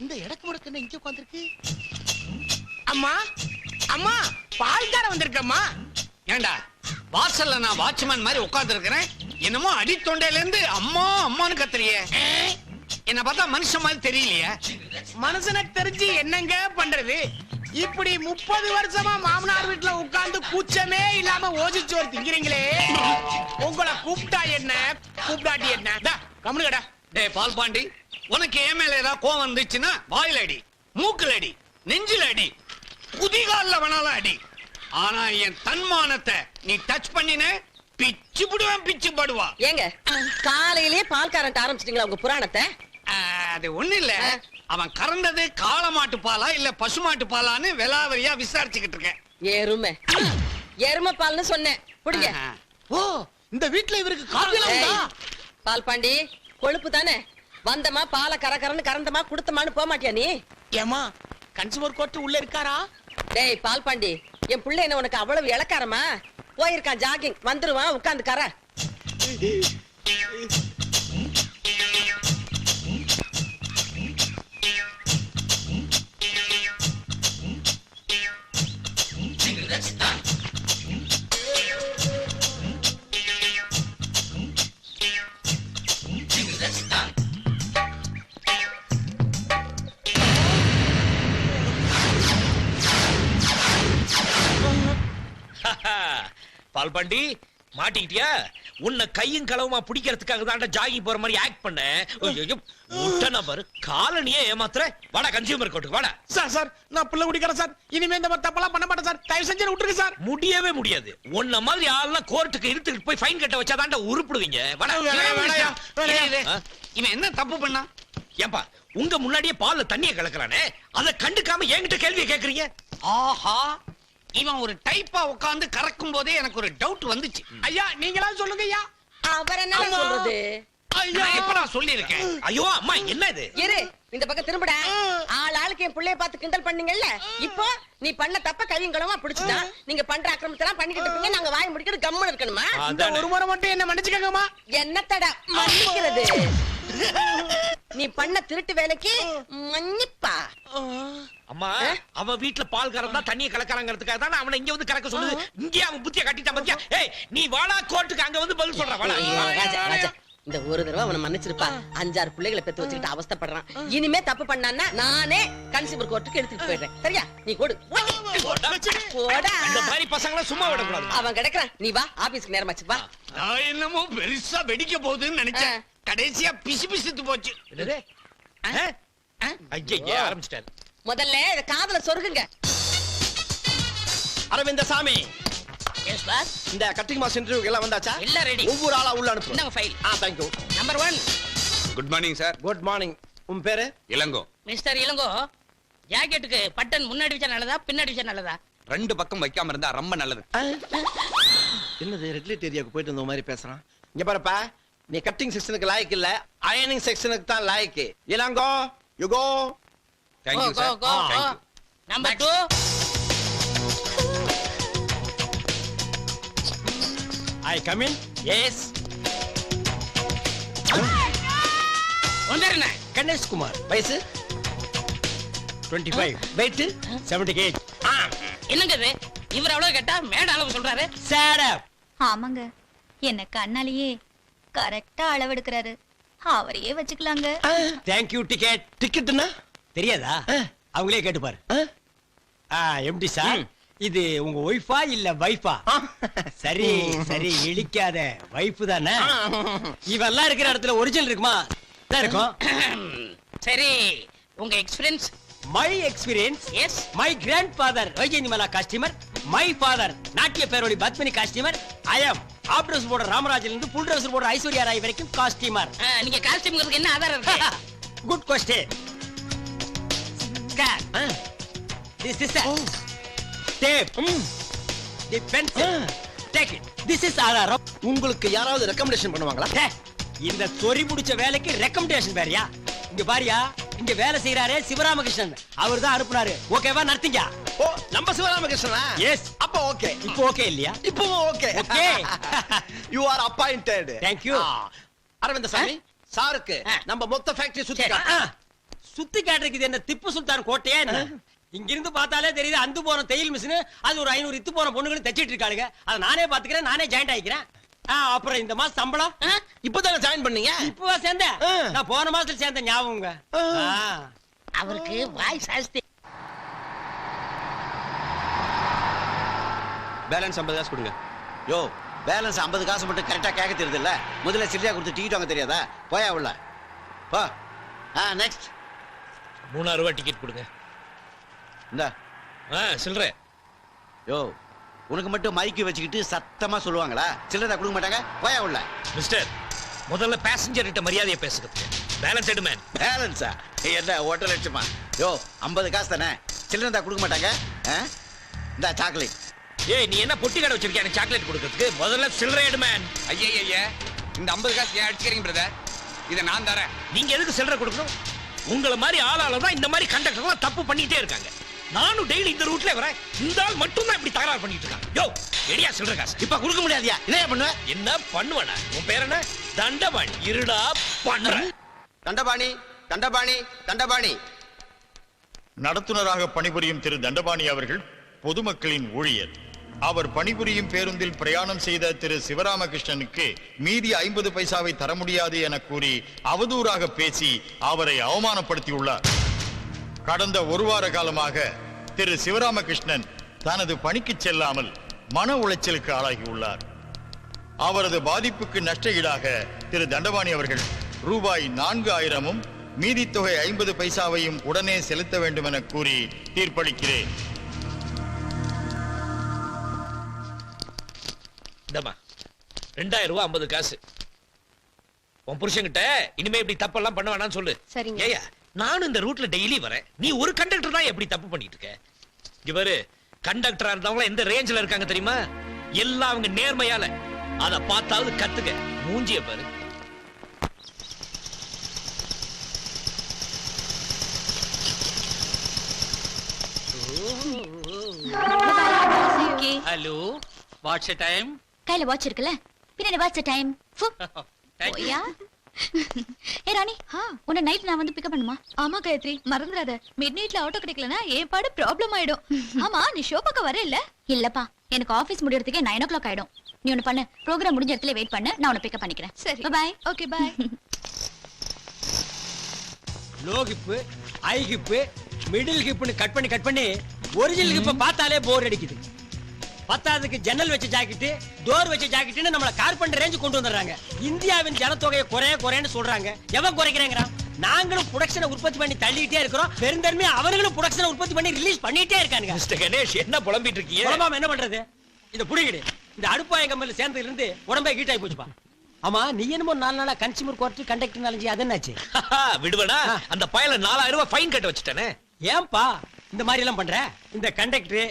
என்ன இங்க உட்காந்துருக்கு அம்மா அம்மா பால்கார வந்திருக்கம்மா. ஏண்டா வாசல்ல நான் வாட்ச்மேன் மாதிரி உட்கார்ந்து இருக்கிறேன் என்னமோ அடி தொண்டையில இருந்து அம்மா அம்மான்னு கத்துறியே. என்ன பார்த்தா மனுஷன் மாதிரி தெரியலையே. மனுஷனுக்கு தெரிஞ்சு என்னங்க பண்றது? இப்படி முப்பது வருஷமா மாமனார் வீட்டுல உட்கார்ந்து கூச்சமே இல்லாம ஓசிச்சோறு திங்கிறீங்களே. உங்களை கூப்பிட்டா என்ன? கூப்பிடாட்டி என்ன? டா, கம்முனு கடா. டேய் பால் பாண்டி உனக்கு என் மேல ஏதாவது கோவம் வந்துச்சுன்னா வாயில அடி மூக்குல அடி நெஞ்சில அடி குதிகால்ல வேணாலும் அடி. ஆனா என் தன்மானத்தை நீ டச் பண்ணின பிச்சு புடுவேன் பிச்சு படுவா. ஏங்க காலையிலேயே பால்காரன்ட்டு ஆரம்பிச்சிட்டீங்களா உங்க புராணத்தை? அது ஒண்ணு இல்ல. அவன் கறந்தது காளமாட்டு பாலா இல்ல பசுமாட்டு பாலான்னு விலாவரியா விசாரிச்சுக்கிட்டு இருக்கேன். எருமை. எருமை பால்னு சொன்னேன். புடிங்க. ஓ இந்த வீட்டுல இவருக்கு உண்டா? பால் பாண்டி கொழுப்பு தானே? வந்தமா பாலை கரகரன்னு கறந்தமா குடுத்தமான்னு போக மாட்டியா நீ? ஏமா கன்சூமர் கோர்ட் உள்ள இருக்காரா? டேய் பால் பாண்டி என் புள்ள என்ன உனக்கு அவ்வளவு இளக்காரமா? போயிருக்கான் ஜாகிங் வந்துருவான் உட்கார்ந்து கர. பால்பாண்டி மாட்டிக்கிட்டியா? உன்னை கையும் களவுமா பிடிக்கிறதுக்காக தான்டா ஜாகி போற மாதிரி ஆக்ட் பண்ண. முட்டை நபர் காலனியே ஏமாத்துற. வாடா கன்சியூமர் கோர்ட்டுக்கு வாடா. சார் சார் நான் புள்ள குடிக்கிறேன் சார். இனிமே இந்த மாதிரி தப்பெல்லாம் பண்ண மாட்டேன் சார். தயவு செஞ்சு விட்டுருங்க சார். முடியவே முடியாது. உன்ன மாதிரி ஆள்லாம் கோர்ட்டுக்கு இழுத்துட்டு போய் ஃபைன் கட்ட வச்சா தான்டா உருப்பிடுவீங்க? இவன் என்ன தப்பு பண்ணா? ஏன்பா உங்க முன்னாடியே பால்ல தண்ணிய கலக்குறானே? அதை கண்டுக்காம என்கிட்ட கேள்வியை கேக்குறீங்க? ஆஹா. இவன் ஒரு டைப்பா உட்கார்ந்து கறக்கும் போதே எனக்கு ஒரு டவுட் வந்துச்சு. ஐயா நீங்களா சொல்லுங்க ஐயா. அவர் என்ன. சொல்றது? ஐயா. நான் எப்ப நான் சொல்லியிருக்கேன் ஐயோ அம்மா என்ன இது? இரு இந்த பக்கம் திரும்புடா. ஆள் ஆளுக்கு என் புள்ளைய பார்த்து கிண்டல் பண்ணீங்கல்ல? இப்போ நீ பண்ண தப்ப கையும் களவா பிடிச்சுட்டா நீங்க பண்ற அக்கிரமத்தெல்லாம் பண்ணிக்கிட்டு இருப்பீங்க நாங்க வாய் முடிக்கிட்டு கம்முன்னு இருக்கணுமா? இந்த. ஒரு முறை மட்டும் என்ன மன்னிச்சுக்கங்கம்மா. என்னத்தடா மன்னிக்கிறது? நீ பண்ண திருட்டு வேலைக்கு மன்னிப்பா. அம்மா அவன் வீட்ல பால் கறந்தா தண்ணிய கலக்கறாங்கிறதுக்காக தான் அவனை இங்க வந்து கறக்க சொல்லுது. இங்கே அவன் புத்திய கட்டிட்டான் பாத்தியா? ஏய் நீ வாடா கோர்ட்டுக்கு அங்க வந்து பதில் சொல்ற வாடா. ஐயோ, ராஜா ராஜா. இந்த ஒரு தடவை அவனை மன்னிச்சிருப்பா. அஞ்சாறு பிள்ளைகளை பெத்து வச்சுக்கிட்டு அவஸ்தைப்படுறான். இனிமே தப்பு பண்ணான்னா நானே கன்சியூமர் கோர்ட்டுக்கு எடுத்துட்டு போயிடுறேன். சரியா? நீ கொடு. போடா. இந்த மாதிரி பசங்களை சும்மா விடக்கூடாது அவன் கிடைக்கிறான். நீ வா ஆபீஸ்க்கு நேரமாச்சு வா. நான் என்னமோ பெருசா வெடிக்க போகுதுன்னு நினைச்சேன். கடைசியா பிசு பிசுத்து போச்சு? ஐயையே, ஆரம்பிச்சிட்டாரு. முதல்ல இத காதுல சொருகுங்க. அரவிந்த சாமி எஸ் இந்த கட்டிங் மாஸ் இன்டர்வியூக்கு எல்லாம் வந்தாச்சா? எல்லாம் ready. ஒவ்வொரு ஆளா உள்ள அனுப்பு. இந்தாங்க file ah thank you number one good morning sir good morning உன் பேரு? இளங்கோ. மிஸ்டர் இளங்கோ ஜாக்கெட்டுக்கு பட்டன் முன்னாடி வச்சா நல்லதா பின்னாடி வச்சா நல்லதா? ரெண்டு பக்கம் வைக்காம இருந்தா ரொம்ப நல்லது. என்னது ரெகுலேட் ஏரியாவுக்கு போயிட்டு வந்த மாதிரி பேசுறான்? இங்க பாருப்பா நீ கட்டிங் செக்ஷனுக்கு லாய்க்கு இல்ல அயனிங் செக்ஷனுக்கு தான் லாய்க்கு Ilango you go thank you go sir go thank you number two I come in yes வந்துருண்ணே Ganesh Kumar வயசு 25 ஃபைவ் வெயிட் செவன்டி கேஜ் என்னங்க இது? இவர் அவ்வளவு கேட்டா மேட அளவு சொல்றாரு. சேட் அப் ஆமாங்க. என்ன கண்ணாலேயே கரெக்டா அளவெடுக்கிறாரு. அவரையே வச்சுக்கலாங்க. தேங்க் யூ டிக்கெட் டிக்கெட்னா தெரியாதா? அவங்களே கேட்டு பாரு. MD sir? இது உங்க ஒய்ஃபா இல்ல வைஃபா சரி சரி இழிக்காத. வைஃப் தானே? இவெல்லாம் இருக்கிற இடத்துல ஒரிஜினல் இருக்குமா? இருக்கும்? சரி உங்க experience my experience yes my grand father Vyjayanthimala costumer my father நாட்டிய பேரோடி Padmini costumer I am of dress போடுற ராமராஜில இருந்து புல் ட்ரெஸ் போடுற ஐஸ்வர்யா ராய் வரைக்கும் காஸ்டியூமர் நீங்க காஸ்டியூம்ங்கிறதுக்கு என்ன ஆதாரம் இருக்கு? Good question scan this is tape the pencil take it this is ஆதாரம் உங்களுக்கு யாராவது ரெக்கமெண்டேஷன் பண்ணுவாங்களா? இந்த சொறி முடிச்ச வேலைக்கு ரெக்கமெண்டேஷன் வேறயா? இங்க பாரியா இங்க வேலை செய்யறாரே சிவராமகிருஷ்ணன். அவர் தான் அனுப்புனாரு. ஓகேவா நடத்தீங்க ஓ நம்ம சிவராமகிருஷ்ணனா? எஸ் அப்ப ஓகே இப்போ ஓகே இல்லையா? இப்பவும் okay Okay. You are appointed Thank you. Aravind Swamy சாருக்கு. நம்ம மொத்த ஃபேக்டரி சுத்தி சுத்தி காட்டுறதுக்கு இது என்ன திப்பு சுல்தான் கோட்டையா என்ன? இங்க இருந்து பார்த்தாலே தெரியுது அந்து போன தையல் மிஷின் அது ஒரு ஐநூறு இத்து போன பொண்ணுகளும் தச்சிட்டு இருக்காளுங்க. அதை நானே பாத்துக்கிறேன் நானே ஜாயிண்ட் ஆயிக்கிறேன். ஆ, அப்புறம் இந்த மாசம் சம்பளம்? இப்பதானே ஜாயின் பண்ணீங்க? இப்பவா சேர்ந்தேன். நான் போன மாசத்துல சேர்ந்த ஞாபகங்க. ஆ. அவருக்கு வாய் சாஸ்தி. பேலன்ஸ் ஐம்பது காசு கொடுங்க. யோ பேலன்ஸ் ஐம்பது காசு மட்டும் கரெக்டா கேட்க தெரியுது இல்ல முதல்ல சில்லியா கொடுத்து டிக்கெட் வாங்க தெரியாதா? போயா உள்ள. போ. ஆ நெக்ஸ்ட் மூணாயிரம் ரூபாய் டிக்கெட் கொடுங்க. இந்த. ஆ சில்லற. யோ உனக்கு மட்டும் மைக்கு வச்சுக்கிட்டு சத்தமா சொல்லுவாங்களா? சில்லறை கொடுக்க மாட்டாங்க? போயா உள்ள. மிஸ்டர் முதல்ல பேசஞ்சர் கிட்ட மரியாதையை பேசுங்க பேலன்ஸ் எடு மேன் பேலன்ஸா என்ன ஒன்றரை லட்சமா யோ ஐம்பது காசு தானே? சில்லறை தான் கொடுக்க மாட்டாங்க? ஆ? இந்தா சாக்லேட் ஏய் நீ என்ன பொட்டி கடை வச்சிருக்கிய? எனக்கு சாக்லேட் கொடுக்கறதுக்கு. முதல்ல சில்லறை எடு மேன் ஐயா இந்த ஐம்பது காசு ஏன் அடிச்சுக்கிறீங்க பிரதர் இதை நான் தரேன். நீங்க எதுக்கு சில்லறை கொடுக்கணும்? உங்கள மாதிரி ஆளால தான் இந்த மாதிரி கண்டக்டர்லாம் தப்பு பண்ணிட்டே இருக்காங்க. நானும் டெய்லி இந்த ரூட்ல வரேன். இந்த ஆள் மட்டும் தான் இப்படி தகராறு பண்ணிட்டு இருக்காங்க. யோ எடியா சில்லறை காசு. இப்ப கொடுக்க முடியாதியா? என்ன பண்ணுவ? என்ன பண்ணுவன? உன் பேர் என்ன? தண்டபாணி. இருடா பண்ற. தண்டபாணி தண்டபாணி தண்டபாணி. நடத்துனராக பணிபுரியும் திரு தண்டபாணி அவர்கள் பொதுமக்களின் ஊழியர். அவர் பணிபுரியும் பேருந்தில் பிரயாணம் செய்த திரு சிவராமகிருஷ்ணனுக்கு மீதி ஐம்பது பைசாவை தர முடியாது என கூறி அவதூறாக பேசி அவரை அவமானப்படுத்தியுள்ளார். கடந்த ஒரு வார காலமாக திரு சிவராமகிருஷ்ணன் தனது பணிக்கு செல்லாமல் மன உளைச்சலுக்கு ஆளாகியுள்ளார். அவரது பாதிப்புக்கு நஷ்ட ஈடாக திரு தண்டபாணி அவர்கள் ரூபாய் நான்கு ஆயிரமும் மீதி தொகை ஐம்பது பைசாவையும் உடனே செலுத்த வேண்டும் என கூறி தீர்ப்பளிக்கிறேன். இந்தம்மா. ரெண்டாயிரம் ரூபாய் ஐம்பது காசு. உன் புருஷன்கிட்ட இனிமே இப்படி தப்பெல்லாம் பண்ண வேணாம்னு சொல்லு. சரிங்க. ஏயா நானும் இந்த ரூட்ல டெய்லி வரேன். நீ ஒரு கண்டக்டர் தான் எப்படி தப்பு பண்ணிட்டு இருக்க? இவரு கண்டக்டரா இருந்தவங்க எந்த ரேஞ்சில இருக்காங்க தெரியுமா? எல்லாம் அவங்க நேர்மையால. அத பார்த்தாவது கத்துக்க. மூஞ்சிய பாரு. ஹலோ வாட்ஸ் டைம் கையில வாட்ச் இருக்குல்ல? பின்னாடி வாட்ச் டைம் ஓயா ஏ ராணி உன்னை நைட் நான் வந்து பிக்கப் பண்ணுமா? ஆமா காயத்ரி. மறந்துடாத. மிட் நைட்ல ஆட்டோ கிடைக்கலனா ஏன் பாடு ப்ராப்ளம் ஆயிடும். ஆமா நீ ஷோ பார்க்க வர இல்ல இல்லப்பா எனக்கு ஆபீஸ் முடியறதுக்கே நைன் ஓ கிளாக் ஆயிடும். நீ ஒண்ணு பண்ணு ப்ரோக்ராம் முடிஞ்ச இடத்துல வெயிட் பண்ணு நான் உன்னை பிக்கப் பண்ணிக்கிறேன். சரி. Bye okay bye low hip high hip middle ஹிப்னு cut பண்ணி கட் பண்ணி ஒரிஜினல் ஹிப்பை பார்த்தாலே போர் அடிக்குது. பத்தாவதுக்கு ஜன்னல் வச்ச ஜாக்கெட்டு டோர் வச்ச ஜாக்கெட்டுன்னு நம்மள கார்பெண்டர் ரேஞ்சு கொண்டு வந்துடுறாங்க. இந்தியாவின் ஜனத்தொகையை குறைய குறையன்னு சொல்றாங்க. எவன் குறைக்கிறேங்கிறான்? நாங்களும் ப்ரொடக்ஷனை உற்பத்தி பண்ணி தள்ளிட்டே இருக்கிறோம். பெருந்தன்மை அவர்களும் ப்ரொடக்ஷனை உற்பத்தி பண்ணி ரிலீஸ் பண்ணிட்டே இருக்கானுங்க. மிஸ்டர் கணேஷ் என்ன புலம்பிட்டு இருக்கீங்க? குழம்பாம என்ன பண்றது? இந்த புடிங்கிடு. இந்த அடுப்பாய கம்பெனில சேர்ந்ததுல இருந்து உடம்பே ஹீட் ஆகி போச்சுப்பா. ஆமா நீ என்னமோ நாலு நாளா கன்சியூமர் கோர்ட் கண்டக்டர் நாலஞ்சு அது என்னாச்சு? விடுவனா அந்த பயல நாலாயிரம் ரூபாய் ஃபைன் கட்ட வச்சுட்டானே. ஏன்பா இந்த மாதிரி எல்லாம் பண்ற? இந்த கண்டக்டர்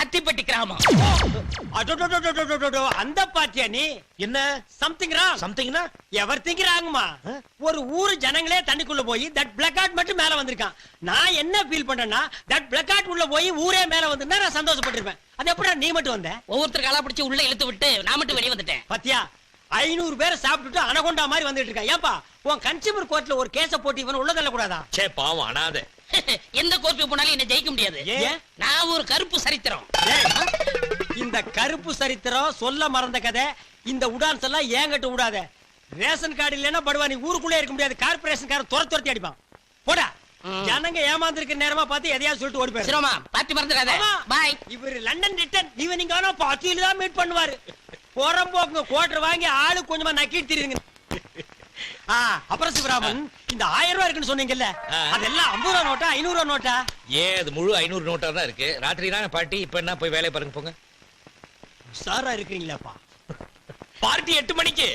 அத்திப்பட்டி கிராமம். அந்த பாத்தியா நீ என்ன சம்திங் ராங் சம்திங்னா எவர் திங்க் ராங்குமா ஒரு ஊரு ஜனங்களே தண்ணிக்குள்ள போய் தட் பிளக் அவுட் மட்டும் மேல வந்திருக்கான். நான் என்ன ஃபீல் பண்றேன்னா தட் பிளக் அவுட் உள்ள போய் ஊரே மேல வந்திருந்தா நான் சந்தோஷப்பட்டிருப்பேன். அது எப்படா நீ மட்டும் வந்த? ஒவ்வொருத்தர் அலா பிடிச்சி உள்ள இழுத்து விட்டு நான் மட்டும் வெளியே வந்துட்டேன். பாத்தியா? ஐநூறு பேரை சாப்பிட்டுட்டு அனகொண்டா மாதிரி வந்துட்டு இருக்கான். ஏன்பா உன் கன்சியூமர் கோர்ட்ல ஒரு கேஸ போட்டு இவன் உள்ள தள்ளக்கூடாதா? சே பாவம் அனாதை. எந்த கோர்ட்டுக்கு போனாலும் என்ன ஜெயிக்க முடியாது? நான் ஒரு கருப்பு சரித்திரம். இந்த கருப்பு சரித்திரம் சொல்ல மறந்த கதை இந்த உடான்ஸ் எல்லாம் ஏங்கட்டு விடாத ரேஷன் கார்டு இல்லைன்னா படுவா நீ ஊருக்குள்ளே இருக்க முடியாது. கார்பரேஷன் காரன் துர துரத்தி அடிப்பான். போடா. ஜனங்க ஏமாந்துருக்க நேரமா பார்த்து எதையாவது சொல்லிட்டு ஓடி போயிரு சிரமா பாத்தி மறந்துடாத. பாய் இவர் லண்டன் ரிட்டர்ன் ஈவினிங் ஆனா பாத்தியில தான் மீட் பண்ணுவாரு. புறம்போக்குங்க கோட்டர் வாங்கி ஆளு கொஞ்சமா நக்கிட்டு தெரியுங்க அப்புறம் சிவராமன் இந்த ஆயிரம் ரூபாய் இருக்குன்னு சொன்னீங்கல்ல. அதெல்லாம் ஐம்பது ரூபா நோட்டா ஐநூறு ரூபா நோட்டா? ஏன் அது முழு ஐநூறு நோட்டா தான் இருக்கு. ராத்திரி தானே பாட்டி இப்ப என்ன போய் வேலையை பாருங்க போங்க. சாரா இருக்கிறீங்களாப்பா. பார்ட்டி எட்டு மணிக்கு.